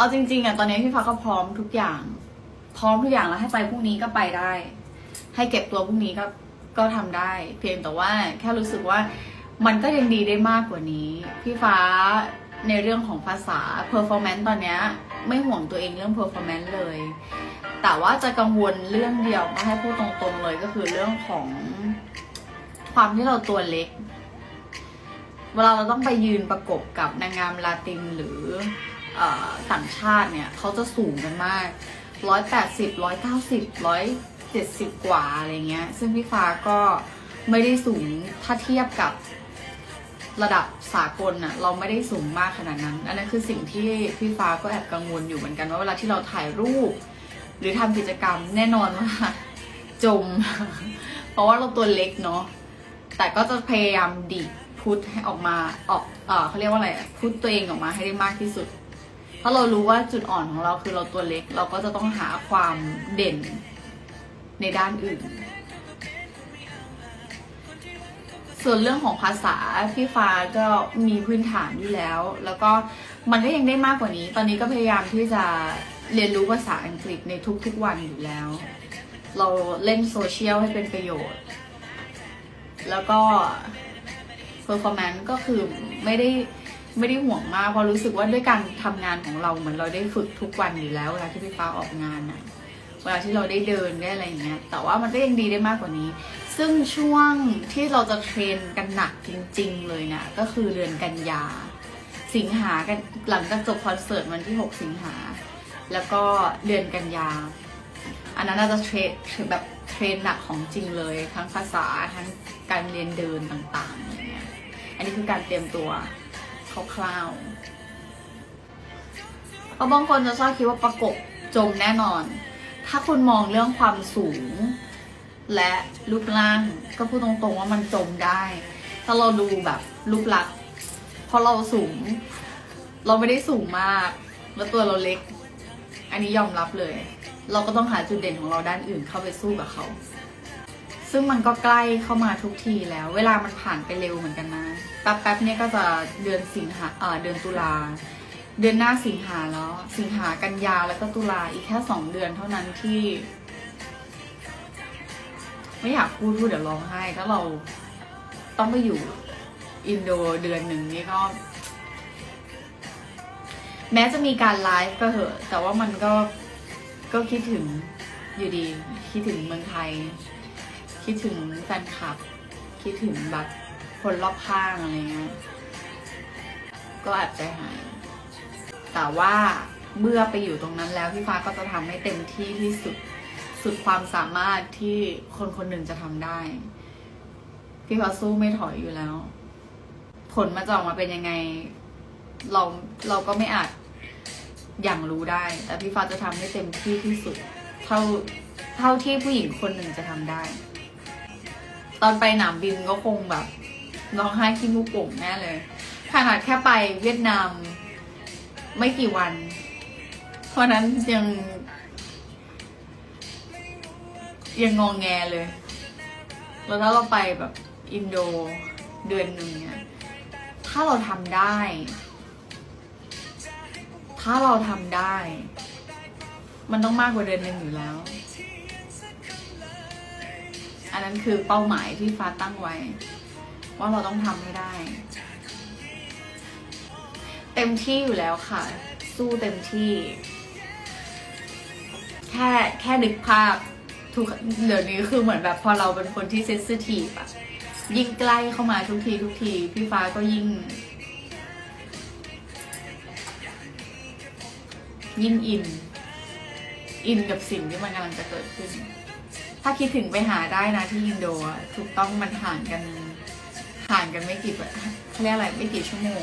เอาจริงๆอะตอนนี้พี่ฟ้าก็พร้อมทุกอย่าง พร้อมทุกอย่างแล้วให้ไปพรุ่งนี้ก็ไปได้ ให้เก็บตัวพรุ่งนี้ก็ก็ทำได้ เพียงแต่ว่าแค่รู้สึกว่ามันก็ยังดีได้มากกว่านี้ พี่ฟ้าในเรื่องของภาษา performance ตอนนี้ไม่ห่วงตัวเองเรื่อง performance เลย แต่ว่าจะกังวลเรื่องเดียวก็ให้พูดตรงๆเลยก็คือเรื่องของความที่เราตัวเล็ก เวลาเราต้องไปยืนประกบกับนางงามลาตินหรือ ต่างชาติเนี่ยเขาจะสูงกันมากร้อยแปดสิบร้อยเก้าสิบร้อยเจ็ดสิบกว่าอะไรเงี้ย ซึ่งพี่ฟ้าก็ไม่ได้สูงถ้าเทียบกับระดับสากลน่ะเราไม่ได้สูงมากขนาดนั้น อันนั้นคือสิ่งที่พี่ฟ้าก็แอบกังวลอยู่เหมือนกันว่าเวลาที่เราถ่ายรูป หรือทำกิจกรรมแน่นอนว่าจม เพราะว่าเราตัวเล็กเนาะแต่ก็จะพยายามดีดพุทให้ออกมาออกเออเขาเรียกว่าอะไรพุทตัวเองออกมาให้ได้มากที่สุด เพราเรารู้ว่าจุดอ่อนของเราคือเราตัวเล็ก เราก็จะต้องหาความเด่นในด้านอื่น ส่วนเรื่องของภาษาพี่ฟ้าก็มีพื้นฐานอยู่แล้ว แล้วก็มันก็ยังได้มากกว่านี้ ตอนนี้ก็พยายามที่จะเรียนรู้ภาษาอังกฤษในทุกๆวันอยู่แล้ว เราเล่นโซเชียลให้เป็นประโยชน์ แล้วก็ performance ก็คือไม่ได้ ไม่ได้ห่วงมากเพราะรู้สึกว่าด้วยการทำงานของเราเหมือนเราได้ฝึกทุกวันอยู่แล้วเวลาที่พี่ฟ้าออกงานอะเวลาที่เราได้เดินได้อะไรอย่างเงี้ย แต่ว่ามันก็ยังดีได้มากกว่านี้ ซึ่งช่วงที่เราจะเทรนกันหนักจริง ๆ เลยเนี่ยก็คือเดือนกันยา สิงหากันหลังจากจบคอนเสิร์ตวันที่ 6 สิงหา แล้วก็เดือนกันยา อันนั้นเราจะเทรนแบบเทรนหนักของจริงเลย ทั้งภาษาทั้งการเรียนเดินต่างๆอะไรเงี้ย อันนี้คือการเตรียมตัว คร่าวๆเพราะบางคนจะชอบคิดว่าประกบจมแน่นอน ถ้าคุณมองเรื่องความสูง และรูปร่างก็พูดตรงๆว่ามันจมได้ ถ้าเราดูแบบรูปลักษณ์เพราะเราสูง เราไม่ได้สูงมาก แล้วตัวเราเล็ก อันนี้ยอมรับเลย เราก็ต้องหาจุดเด่นของเราด้านอื่นเข้าไปสู้กับเขาซึ่งมันก็ใกล้เข้ามาทุกทีแล้ว เวลามันผ่านไปเร็วเหมือนกันนะ แป๊บๆเนี่ยก็จะเดือนสิงหาเอ่อเดือนตุลา เดือนหน้าสิงหาแล้ว สิงหากันยาแล้วก็ตุลาอีกแค่สองเดือนเท่านั้นที่ ไม่อยากพูดพูดเดี๋ยวร้องไห้ถ้าเราต้องไปอยู่อินโดเดือนหนึ่งนี่ก็ แม้จะมีการไลฟ์ก็เหอะ แต่ว่ามันก็ก็คิดถึงอยู่ดี คิดถึงเมืองไทย คิดถึงแฟนคลับ คิดถึงแบบ คนรอบข้างอะไรเงี้ย ก็อบใจะหาย แต่ว่าเมื่อไปอยู่ตรงนั้นแล้วพี่ฟ้าก็จะทำให้เต็มที่ที่สุด สุดความสามารถที่คนคนหนึ่งจะทำได้ พี่ฟ้าสู้ไม่ถอยอยู่แล้ว ผลมันจะออกมาเป็นยังไง เราเราก็ไม่อาจอย่างรู้ได้ แต่พี่ฟ้าจะทำให้เต็มที่ที่สุด เท่าเท่าที่ผู้หญิงคนหนึ่งจะทำได้ ตอนไปหนามบินก็คงแบบ ร้องไห้ขี้มูกโป่งแน่เลยขนาดแค่ไปเวียดนาม ไม่กี่วัน เพราะนั้นยัง ยังงองแงเลย แล้วถ้าเราไปแบบอินโดเดือนหนึ่งเนี่ย ถ้าเราทำได้ ถ้าเราทำได้ มันต้องมากกว่าเดือนหนึ่งอยู่แล้ว อันนั้นคือเป้าหมายที่ฟ้าตั้งไว้ ว่าเราต้องทำให้ได้ เต็มที่อยู่แล้วค่ะ สู้เต็มที่ แค่แค่นึกภาพทุกเดี๋ยวนี้คือเหมือนแบบพอเราเป็นคนที่เซนซิทีฟอะยิ่งใกล้เข้ามาทุกทีทุกที พี่ฟ้าก็ยิ่ง ยิ่งอิน อินกับสิ่งที่มันกำลังจะเกิดขึ้น ถ้าคิดถึงไปหาได้นะที่อินโดถูกต้องมันห่างกัน ห่างกันไม่กี่แบบเขาเรียกอะไรไม่กี่ชั่วโมง